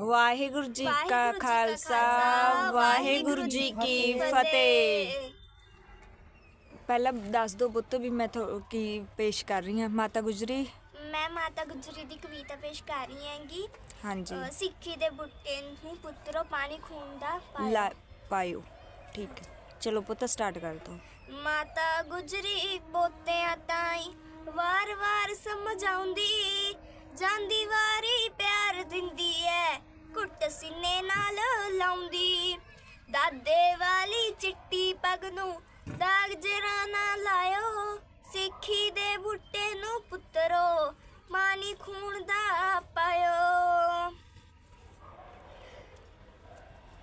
ਵਾਹਿਗੁਰੂ ਜੀ ਕਾ ਖਾਲਸਾ ਵਾਹਿਗੁਰੂ ਜੀ ਕੀ ਫਤਿਹ। ਪਹਿਲਾਂ ਦੱਸ ਦੋ ਪੁੱਤ ਵੀ ਮੈਂ ਥੋ- ਕੀ ਪੇਸ਼ ਕਰ ਰਹੀ ਹਾਂ। ਮਾਤਾ ਗੁਜਰੀ? ਮੈਂ ਮਾਤਾ ਗੁਜਰੀ ਦੀ ਕਵਿਤਾ ਪੇਸ਼ ਕਰ ਰਹੀ ਹਾਂਗੀ। ਹਾਂਜੀ। ਅ, ਸਿੱਖੀ ਦੇ ਬੁੱਟੇ ਨੂੰ ਪੁੱਤਰੋ ਪਾਣੀ ਖੂਨ ਦਾ ਲਾ ਪਾਇਓ। ਠੀਕ ਹੈ। ਚਲੋ ਪੁੱਤ ਸਟਾਰਟ ਕਰ ਦੋ। ਮਾਤਾ ਗੁਜਰੀ ਪੋਤਿਆਂ ਤਾਈ ਵਾਰ-ਵਾਰ ਸਮਝਾਉਂਦੀ ਜਾਂਦੀ ਨਾਲ ਲਾਉਂਦੀ। ਦਾਦੇ ਵਾਲੀ ਚਿੱਟੀ ਪੱਗ ਨੂੰ ਦਾਗ ਜਰਾ ਨਾ ਲਾਇਓ। ਸਿੱਖੀ ਦੇ ਬੁੱਟੇ ਨੂੰ ਪੁੱਤਰੋ, ਮਾਨੀ ਖੂਨ ਦਾ ਪਾਇਓ।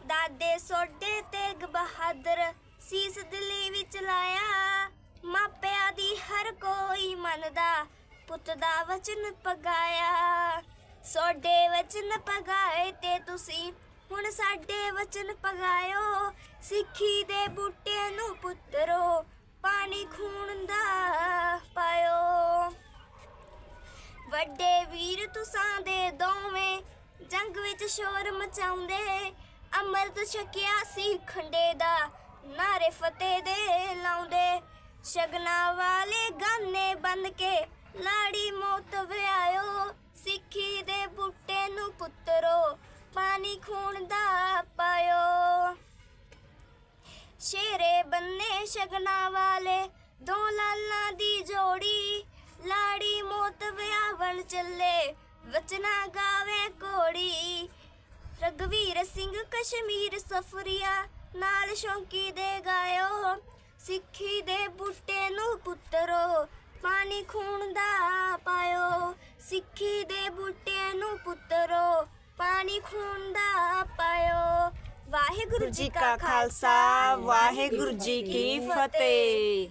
ਦਾਦੇ ਸੋਡੇ ਤੇਗ ਬਹਾਦਰ ਸੀਸ ਦਿਲੀ ਵਿੱਚ ਲਾਇਆ। ਮਾਪਿਆਂ ਦੀ ਹਰ ਕੋਈ ਮੰਨਦਾ, ਪੁੱਤ ਦਾ ਵਚਨ ਪਗਾਇਆ। ਸੋਡੇ ਵਚਨ ਪਗਾਏ ਤੇ ਤੁਸੀਂ ਹੁਣ ਸਾਡੇ ਵਚਨ ਪਗਾਇਓ, ਸਿੱਖੀ ਦੇ ਬੂਟੇ ਨੂੰ ਪੁੱਤਰੋ, ਪਾਣੀ ਖੂਨ ਦਾ ਪਾਇਓ। ਵੱਡੇ ਵੀਰ ਤੁਸਾਂ ਦੇ ਦੋਵੇਂ ਜੰਗ ਵਿੱਚ ਸ਼ੋਰ ਮਚਾਉਂਦੇ, ਅੰਮ੍ਰਿਤ ਛਕਿਆ ਸੀ ਖੰਡੇ ਦਾ ਨਾਰੇ ਫਤਿਹ ਦੇ ਲਾਉਂਦੇ। ਸ਼ਗਨਾ ਵਾਲੇ ਗਾਨੇ ਬਨ ਕੇ ਲਾੜੀ ਮੌਤ ਵਿਆਇਓ, ਸਿੱਖੀ ਦੇ ਪਾਣੀ ਖੂਨ ਦਾ ਪਾਇਓ। ਸ਼ੇਰੇ ਬੰਨੇ ਸ਼ਗਨਾ ਵਾਲੇ, ਦੋ ਲਾਲਾਂ ਦੀ ਜੋੜੀ। ਲਾੜੀ ਮੋਤ ਵਿਆਹਣ ਚੱਲੇ, ਵਚਨਾ ਗਾਵੇ ਕੋੜੀ ਰਗਵੀਰ ਸਿੰਘ ਕਸ਼ਮੀਰ ਸਫਰੀਆ, ਨਾਲ ਸ਼ੌਂਕੀ ਦੇ ਗਾਇਓ। ਸਿੱਖੀ ਦੇ ਬੂਟੇ ਨੂੰ ਪੁੱਤਰੋ, ਪਾਣੀ ਖੂਨ ਦਾ ਪਾਇਓ। ਸਿੱਖੀ ਦੇ ਬੂਟੇ ਨੂੰ ਪੁੱਤਰੋ ਪਾਣੀ ਦਾ ਪਾਇਓ। ਵਾਹਿਗੁਰੂ ਗੁਰੂ ਜੀ ਕਾ ਖਾਲਸਾ ਵਾਹਿਗੁਰੂ ਜੀ ਕੀ ਫਤਿਹ।